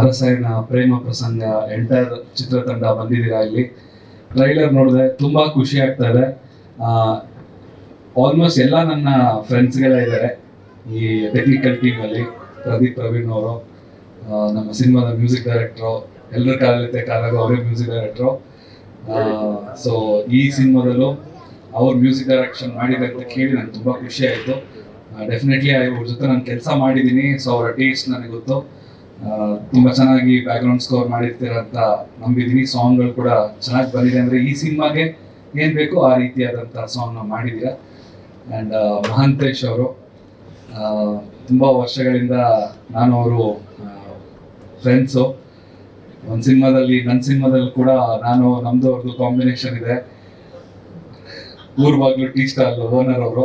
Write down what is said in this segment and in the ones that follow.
ಅರಸಯ್ಯನ ಪ್ರೇಮ ಪ್ರಸಂಗ ಎಂಟೈರ್ ಚಿತ್ರತಂಡ ಬಂದಿದ್ದೀರಾ ಇಲ್ಲಿ. ಟ್ರೈಲರ್ ನೋಡಿದೆ ತುಂಬ ಖುಷಿ ಆಗ್ತಾ ಇದೆ. ಆಲ್ಮೋಸ್ಟ್ ಎಲ್ಲ ನನ್ನ ಫ್ರೆಂಡ್ಸ್ಗಳೇ ಇದ್ದಾರೆ ಈ ಟೆಕ್ನಿಕಲ್ ಟೀಮಲ್ಲಿ ಪ್ರದೀಪ್ ಪ್ರವೀಣ್ ಅವರು ನಮ್ಮ ಸಿನಿಮಾದ ಮ್ಯೂಸಿಕ್ ಡೈರೆಕ್ಟ್ರು ಎಲ್ಲರ ಕಾಲತ್ತೆ ಕಾಲಾಗ ಅವರೇ ಮ್ಯೂಸಿಕ್ ಡೈರೆಕ್ಟ್ರು ಸೊ ಈ ಸಿನಿಮಾದಲ್ಲೂ ಅವ್ರು ಮ್ಯೂಸಿಕ್ ಡೈರೆಕ್ಷನ್ ಮಾಡಿದೆ ಅಂತ ಕೇಳಿ ನಂಗೆ ತುಂಬ ಖುಷಿ ಆಯಿತು. ಡೆಫಿನೆಟ್ಲಿ ಅವ್ರ ಜೊತೆ ನಾನು ಕೆಲಸ ಮಾಡಿದ್ದೀನಿ ಸೊ ಅವರ ಟೇಸ್ಟ್ ನನಗೆ ಗೊತ್ತು. ತುಂಬ ಚೆನ್ನಾಗಿ ಬ್ಯಾಕ್ಗ್ರೌಂಡ್ ಸ್ಕೋರ್ ಮಾಡಿರ್ತೀರ ಅಂತ ನಂಬಿದ್ದೀನಿ ಸಾಂಗ್ಗಳು ಕೂಡ ಚೆನ್ನಾಗಿ ಬಂದಿದೆ ಅಂದರೆ ಈ ಸಿನಿಮಾಗೆ ಏನು ಬೇಕೋ ಆ ರೀತಿಯಾದಂಥ ಸಾಂಗ್ನ ಮಾಡಿದೀರ. ಆ್ಯಂಡ್ ಮಹಾಂತೇಶ್ ಅವರು ತುಂಬ ವರ್ಷಗಳಿಂದ ನಾನು ಅವರು ಫ್ರೆಂಡ್ಸು ಒಂದು ಸಿನಿಮಾದಲ್ಲಿ ನನ್ನ ಸಿನಿಮಾದಲ್ಲಿ ಕೂಡ ನಾನು ನಮ್ಮದು ಅವ್ರದ್ದು ಕಾಂಬಿನೇಷನ್ ಇದೆ. ಊರ್ವಾಗ್ಲೂ ಟೀ ಸ್ಟಾಲ್ ಓನರ್ ಅವರು.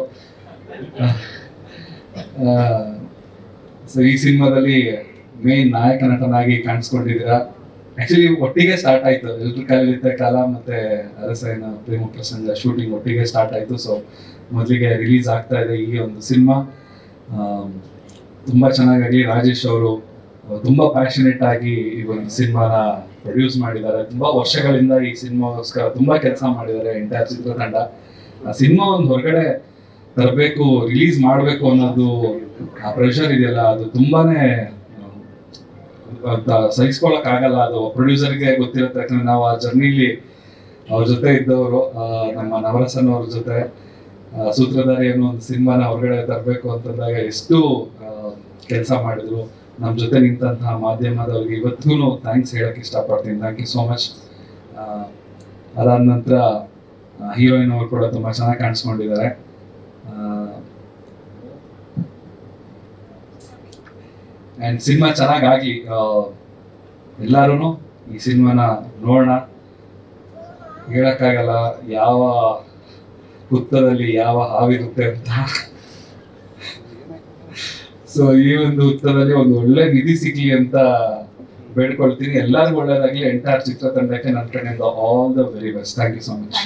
ಸೊ ಈ ಸಿನಿಮಾದಲ್ಲಿ ಮೇನ್ ನಾಯಕ ನಟನಾಗಿ ಕಾಣಿಸ್ಕೊಂಡಿದ್ದೀರಾ? ಆಕ್ಚುಲಿ ಒಟ್ಟಿಗೆ ಸ್ಟಾರ್ಟ್ ಆಯ್ತು. ಎಲ್ರ ಕಾಲಿದ್ದ ಕಾಲ ಮತ್ತೆ ಅರಸಯ್ಯನ ಪ್ರೇಮ ಪ್ರಸಂಗ ಶೂಟಿಂಗ್ ಒಟ್ಟಿಗೆ ಸ್ಟಾರ್ಟ್ ಆಯ್ತು. ಸೊ ಮೊದಲಿಗೆ ರಿಲೀಸ್ ಆಗ್ತಾ ಇದೆ ಈ ಒಂದು ಸಿನಿಮಾ. ತುಂಬ ಚೆನ್ನಾಗಾಗಿ ರಾಜೇಶ್ ಅವರು ತುಂಬ ಪ್ಯಾಷನೇಟ್ ಆಗಿ ಈ ಒಂದು ಸಿನಿಮಾನ ಪ್ರೊಡ್ಯೂಸ್ ಮಾಡಿದ್ದಾರೆ. ತುಂಬ ವರ್ಷಗಳಿಂದ ಈ ಸಿನಿಮಾಗೋಸ್ಕರ ತುಂಬ ಕೆಲಸ ಮಾಡಿದ್ದಾರೆ ಎಂಟೈರ್ ಚಿತ್ರತಂಡ. ಆ ಸಿನಿಮಾ ಒಂದು ಹೊರಗಡೆ ತರಬೇಕು ರಿಲೀಸ್ ಮಾಡಬೇಕು ಅನ್ನೋದು ಆ ಪ್ರೆಷರ್ ಇದೆಯಲ್ಲ, ಅದು ತುಂಬಾನೇ ಸಹಿಸ್ಕೊಳಕ್ ಆಗಲ್ಲ ಅದು ಪ್ರೊಡ್ಯೂಸರ್ಗೆ ಗೊತ್ತಿರುತ್ತೆ ಯಾಕಂದ್ರೆ ನಾವು ಆ ಜರ್ನಿಲಿ ಅವ್ರ ಜೊತೆ ಇದ್ದವರು ನಮ್ಮ ನವರಸನ್ ಅವ್ರ ಜೊತೆ ಸೂತ್ರಧಾರಿ ಅನ್ನೋ ಒಂದು ಸಿನಿಮಾನ ಹೊರಗಡೆ ತರಬೇಕು ಅಂತಂದಾಗ ಎಷ್ಟು ಕೆಲಸ ಮಾಡಿದ್ರು. ನಮ್ಮ ಜೊತೆ ನಿಂತಹ ಮಾಧ್ಯಮದವ್ರಿಗೆ ಇವತ್ತಿಗೂ ಥ್ಯಾಂಕ್ಸ್ ಹೇಳಕ್ ಇಷ್ಟಪಡ್ತೀನಿ. ಥ್ಯಾಂಕ್ ಯು ಸೋ ಮಚ್ ಅದಾದ ನಂತರ ಹೀರೋಯಿನ್ ಅವರು ಕೂಡ ತುಂಬ ಚೆನ್ನಾಗಿ ಕಾಣಿಸ್ಕೊಂಡಿದ್ದಾರೆ. ಆ್ಯಂಡ್ ಸಿನಿಮಾ ಚೆನ್ನಾಗಾಗಿ ಎಲ್ಲರೂ ಈ ಸಿನಿಮಾನ ನೋಡೋಣ. ಹೇಳೋಕ್ಕಾಗಲ್ಲ ಯಾವ ಹುತ್ತದಲ್ಲಿ ಯಾವ ಹಾವಿರುತ್ತೆ ಅಂತ. ಸೊ ಈ ಒಂದು ಹುತ್ತದಲ್ಲಿ ಒಂದು ಒಳ್ಳೆ ನಿಧಿ ಸಿಗ್ಲಿ ಅಂತ ಬೇಡ್ಕೊಳ್ತೀನಿ. ಎಲ್ಲರಿಗೂ ಒಳ್ಳೇದಾಗಲಿ. ಎಂಟೈರ್ ಚಿತ್ರತಂಡಕ್ಕೆ ನನ್ನ ಕಡೆಯಿಂದ all the very best thank you so much